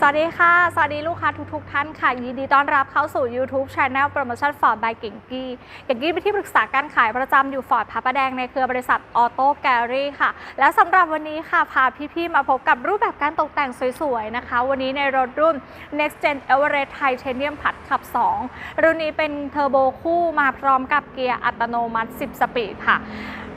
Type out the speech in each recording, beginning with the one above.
สวัสดีค่ะ สวัสดีลูกค้าทุกๆท่านค่ะ ยินดีต้อนรับเข้าสู่ YouTube Channel Promotion Ford by เก่งกี้เก่งกี้เป็นที่ปรึกษาการขายประจำอยู่ฟอร์ดพระประแดงในเครือบริษัทออโต้แกลลี่ค่ะ และสำหรับวันนี้ค่ะ พาพี่ๆมาพบกับรูปแบบการตกแต่งสวยๆนะคะ วันนี้ในรถรุ่น Next Gen Everest Titanium ผัดขับ 2 รุ่นนี้เป็นเทอร์โบคู่มาพร้อมกับเกียร์อัตโนมัติ 10 สปีดค่ะ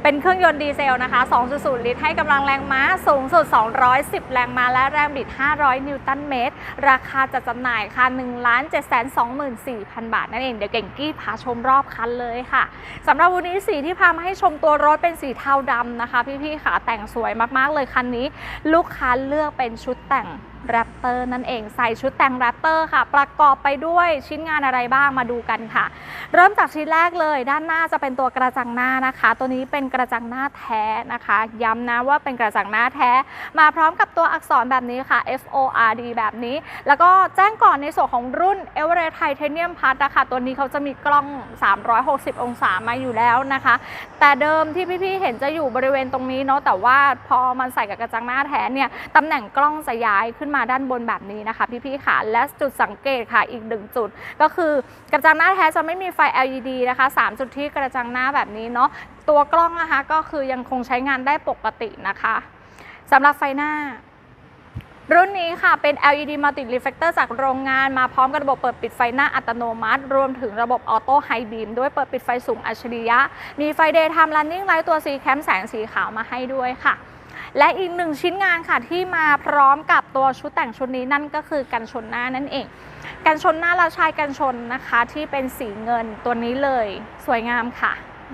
เป็นเครื่องยนต์ดีเซลนะคะ 2.0 ลิตร ให้กำลังแรงม้าสูงสุด 210 แรงม้า และแรงบิด 500 นิวตันเมตร ราคาจัดจำหน่ายค่ะ 1 7 2 4 0 0 0 บาท นั่นเอง เดี๋ยวเก่งกี้พาชมรอบคันเลยค่ะ สำหรับวันนี้สีที่พามาให้ชมตัวรถเป็นสีเทาดำนะคะ พี่ๆค่ะแต่งสวยมากๆเลยคันนี้ ลูกค้าเลือกเป็นชุดแต่ง แรปเตอร์นั่นเองใส่ชุดแต่งแรปเตอร์ค่ะ ประกอบไปด้วยชิ้นงานอะไรบ้างมาดูกันค่ะ เริ่มจากชิ้นแรกเลย ด้านหน้าจะเป็นตัวกระจังหน้านะคะ ตัวนี้เป็นกระจังหน้าแท้นะคะ ย้ำนะว่าเป็นกระจังหน้าแท้ มาพร้อมกับตัวอักษรแบบนี้ค่ะ F O R D แบบนี้ แล้วก็แจ้งก่อนในส่วนของรุ่น Everest Titanium Plus นะคะตัวนี้เขาจะมีกล้อง 360 องศามาอยู่แล้วนะคะ แต่เดิมที่พี่ๆเห็นจะอยู่บริเวณตรงนี้เนาะแต่ว่าพอมันใส่กับกระจังหน้าแท้เนี่ยตำแหน่งกล้องจะย้ายขึ้นมาด้านบนแบบนี้นะคะ พี่ๆค่ะ และจุดสังเกตค่ะอีกหนึ่งจุด ก็คือกระจังหน้าแท้จะไม่มีไฟ LED นะคะ 3 จุดที่กระจังหน้าแบบนี้เนาะตัวกล้องนะคะก็คือยังคงใช้งานได้ปกตินะคะสำหรับไฟหน้ารุ่นนี้ค่ะเป็น LED Multi Reflector จากโรงงานมาพร้อมกับระบบเปิดปิดไฟหน้าอัตโนมัติ รวมถึงระบบออโต้ไฮบีมด้วยเปิดปิดไฟสูงอัจฉริยะ มีไฟ Daytime Running Light ตัวสีแคมแสงสีขาวมาให้ด้วยค่ะ และอีกหนึ่งชิ้นงานค่ะที่มาพร้อมกับตัวชุดแต่งชุดนี้นั่นก็คือกันชนหน้านั่นเอง กันชนหน้าเราใช้กันชนนะคะที่เป็นสีเงินตัวนี้เลยสวยงามค่ะ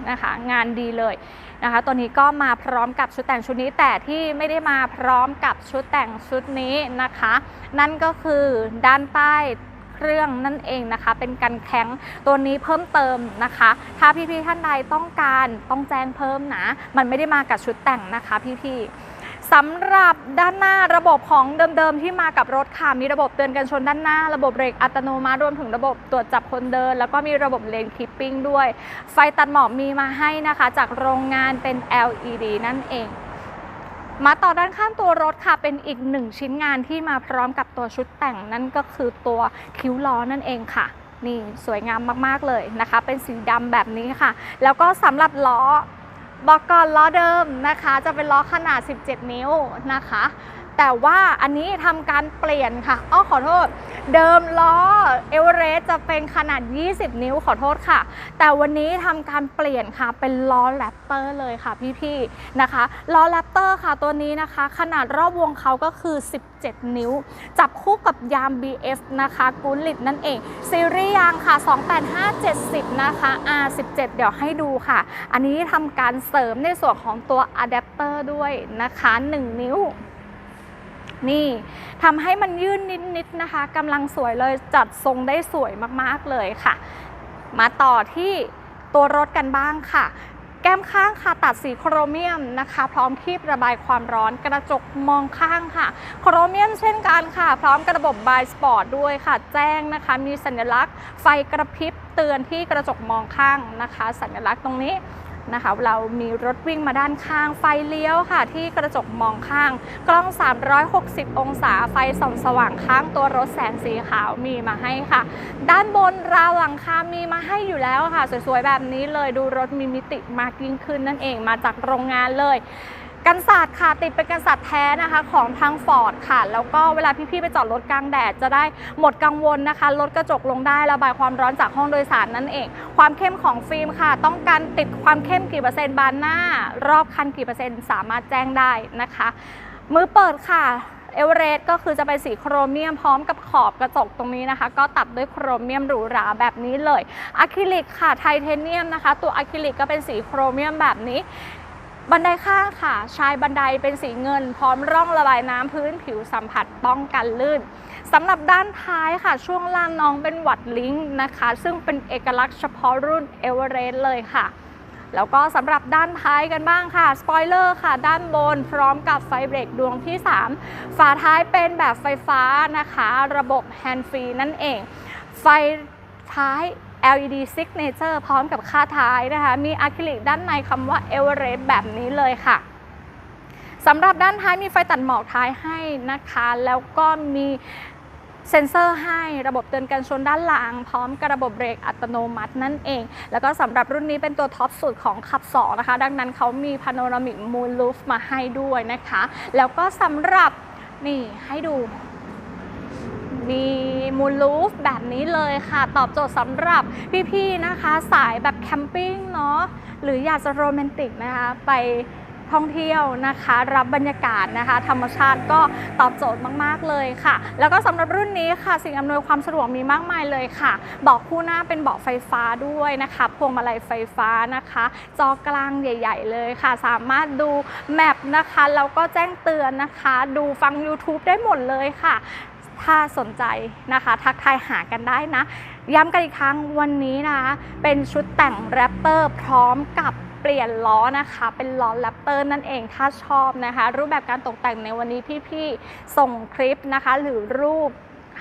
นะคะงานดีเลยนะคะตัวนี้ก็มาพร้อมกับชุดแต่งชุดนี้แต่ที่ไม่ได้มาพร้อมกับชุดแต่งชุดนี้นะคะ นั่นก็คือด้านใต้ เครื่องนั่นเองนะคะ เป็นกันแข็งตัวนี้เพิ่มเติมนะคะ ถ้าพี่ๆท่านใดต้องการต้องแจ้งเพิ่มนะ มันไม่ได้มากับชุดแต่งนะคะพี่ๆสำหรับด้านหน้าระบบของเดิมๆที่มากับรถค่ะ มีระบบเตือนกันชนด้านหน้า ระบบเบรกอัตโนมัติรวมถึงระบบตรวจจับคนเดิน แล้วก็มีระบบเลนคีปปิ้งด้วย ไฟตัดหมอกมีมาให้นะคะ จากโรงงานเป็น LED นั่นเอง มาต่อด้านข้างตัวรถค่ะเป็นอีกหนึ่งชิ้นงานที่มาพร้อมกับตัวชุดแต่งนั่นก็คือตัวคิ้วล้อนั่นเองค่ะ นี่สวยงามมากๆเลยนะคะ เป็นสีดำแบบนี้ค่ะ แล้วก็สำหรับล้อบอกก่อนล้อเดิมนะคะ จะเป็นล้อขนาด 17 นิ้วนะคะ แต่ว่าอันนี้ทำการเปลี่ยนค่ะอ้อขอโทษ เดิมล้อเอเวอเรสต์จะเป็นขนาด 20 นิ้วขอโทษค่ะ แต่วันนี้ทำการเปลี่ยนค่ะ เป็นล้อแรปเตอร์เลยค่ะพี่ๆนะคะล้อแรปเตอร์ค่ะตัวนี้นะคะ ขนาดรอบวงเขาก็คือ 17 นิ้ว จับคู่กับยาง BF นะคะกูลิตนั่นเอง ซีรีส์ยางค่ะ 28570 นะคะ R17 เดี๋ยวให้ดูค่ะ อันนี้ทำการเสริมในส่วนของตัวอะแดปเตอร์ด้วยนะคะ 1 นิ้ว นี่ทำให้มันยื่นนิดๆนะคะกำลังสวยเลยจัดทรงได้สวยมากๆเลยค่ะ มาต่อที่ตัวรถกันบ้างค่ะ แก้มข้างค่ะตัดสีโครเมียมนะคะ พร้อมที่ระบายความร้อนกระจกมองข้างค่ะ โครเมียมเช่นกันค่ะ พร้อมกระบบบายสปอร์ตด้วยค่ะ แจ้งนะคะ มีสัญลักษณ์ไฟกระพริบเตือนที่กระจกมองข้างนะคะ สัญลักษณ์ตรงนี้ นะคะ เรามีรถวิ่งมาด้านข้าง ไฟเลี้ยวค่ะ ที่กระจกมองข้าง กล้อง 360 องศา ไฟส่องสว่างข้างตัวรถแสงสีขาวมีมาให้ค่ะ ด้านบนราวหลังคา มีมาให้อยู่แล้วค่ะ สวยๆ แบบนี้เลย ดูรถมีมิติมากยิ่งขึ้นนั่นเอง มาจากโรงงานเลย กันศาสตร์ค่ะติดเป็นกันศาสตร์แท้นะคะของทางฟอร์ดค่ะ แล้วก็เวลาพี่ๆไปจอดรถกลางแดดจะได้หมดกังวลนะคะลดกระจกลงได้ระบายความร้อนจากห้องโดยสารนั่นเอง ความเข้มของฟิล์มค่ะ ต้องการติดความเข้มกี่เปอร์เซ็นต์บานหน้า รอบคันกี่เปอร์เซ็นต์สามารถแจ้งได้นะคะ มือเปิดค่ะเอเวอเรสต์ก็คือจะเป็นสีโครเมียมพร้อมกับขอบกระจกตรงนี้นะคะ ก็ตัดด้วยโครเมียมหรูหราแบบนี้เลยอะคริลิกค่ะไทเทเนียมนะคะ ตัวอะคริลิกก็เป็นสีโครเมียมแบบนี้ บันไดข้างค่ะ ชายบันไดเป็นสีเงิน พร้อมร่องระบายน้ำพื้นผิวสัมผัสป้องกันลื่นสำหรับด้านท้ายค่ะ ช่วงล่างน้องเป็นวัดลิงก์นะคะ ซึ่งเป็นเอกลักษณ์เฉพาะรุ่นเอเวอเรสต์เลยค่ะ แล้วก็สำหรับด้านท้ายกันบ้างค่ะ สปอยเลอร์ค่ะ ด้านบนพร้อมกับไฟเบรกดวงที่ 3 ฝาท้ายเป็นแบบไฟฟ้านะคะ ระบบแฮนด์ฟรีนั่นเอง ไฟท้าย LED Signature พร้อมกับค่าท้ายนะคะ มีอะคริลิกด้านในคำว่า Everest แบบนี้เลยค่ะสำหรับด้านท้ายมีไฟตัดหมอกท้ายให้นะคะ แล้วก็มีเซ็นเซอร์ให้ระบบเตือนการชนด้านหลัง พร้อมกับระบบเบรกอัตโนมัตินั่นเอง แล้วก็สำหรับรุ่นนี้เป็นตัวท็อปสุดของขับ 2 นะคะ ดังนั้นเขามีพาโนรามิกมูนลูฟมาให้ด้วยนะคะ แล้วก็สำหรับนี่ให้ดู มีมูลลูฟแบบนี้เลยค่ะ ตอบโจทย์สำหรับพี่ๆนะคะ สายแบบแคมปิ้งเนาะหรืออยากจะโรแมนติกนะคะ ไปท่องเที่ยวนะคะ รับบรรยากาศนะคะ ธรรมชาติก็ตอบโจทย์มาก ๆ เลยค่ะ แล้วก็สำหรับรุ่นนี้ค่ะ สิ่งอำนวยความสะดวกมีมากมายเลยค่ะ เบาะคู่หน้าเป็นเบาะไฟฟ้าด้วยนะคะพวงมาลัยไฟฟ้านะคะ จอกลางใหญ่ ๆ เลยค่ะ สามารถดูแมปนะคะแล้วก็แจ้งเตือนนะคะ ดูฟัง YouTube ได้หมดเลยค่ะ ถ้าสนใจนะคะ ทักทายหากันได้นะ ย้ำกันอีกครั้งวันนี้นะคะเป็นชุดแต่งแรปเตอร์พร้อมกับเปลี่ยนล้อนะคะ เป็นล้อแรปเตอร์นั่นเองถ้าชอบนะคะ รูปแบบการตกแต่งในวันนี้พี่ๆส่งคลิปนะคะ หรือรูป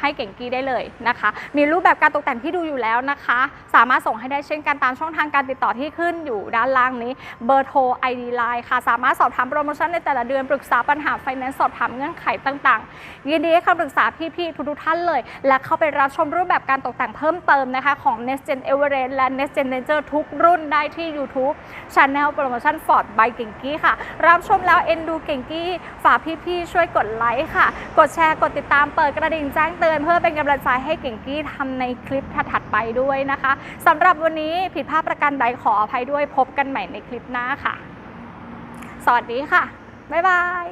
ให้เก่งกี้ได้เลยนะคะ มีรูปแบบการตกแต่งที่ดูอยู่แล้วนะคะ สามารถส่งให้ได้เช่นกันตามช่องทางการติดต่อที่ขึ้นอยู่ด้านล่างนี้เบอร์โทร ID Line ค่ะ สามารถสอบถามโปรโมชั่นในแต่ละเดือนปรึกษาปัญหาไฟแนนซ์สอบถามเงื่อนไขต่างๆ ยินดีให้คำปรึกษาพี่ๆทุกๆท่านเลย และเข้าไปรับชมรูปแบบการตกแต่งเพิ่มเติมนะคะของ Next Gen Everest และ Next Gen Ranger ทุกรุ่นได้ที่ YouTube Channel โปรโมชั่น Ford by เก่งกี้ค่ะ รับชมแล้วเอ็นดูเก่งกี้ฝากพี่ๆช่วยกดไลค์ค่ะ กดแชร์กดติดตามเปิดกระดิ่งแจ้งเตือนือนเพื่อเป็นกำลังใจให้เก่งกี้ทำในคลิปถัดไปด้วยนะคะสำหรับวันนี้ผิดพลาดประการใดขออภัยด้วยพบกันใหม่ในคลิปหน้าค่ะ สวัสดีค่ะ บ๊ายบาย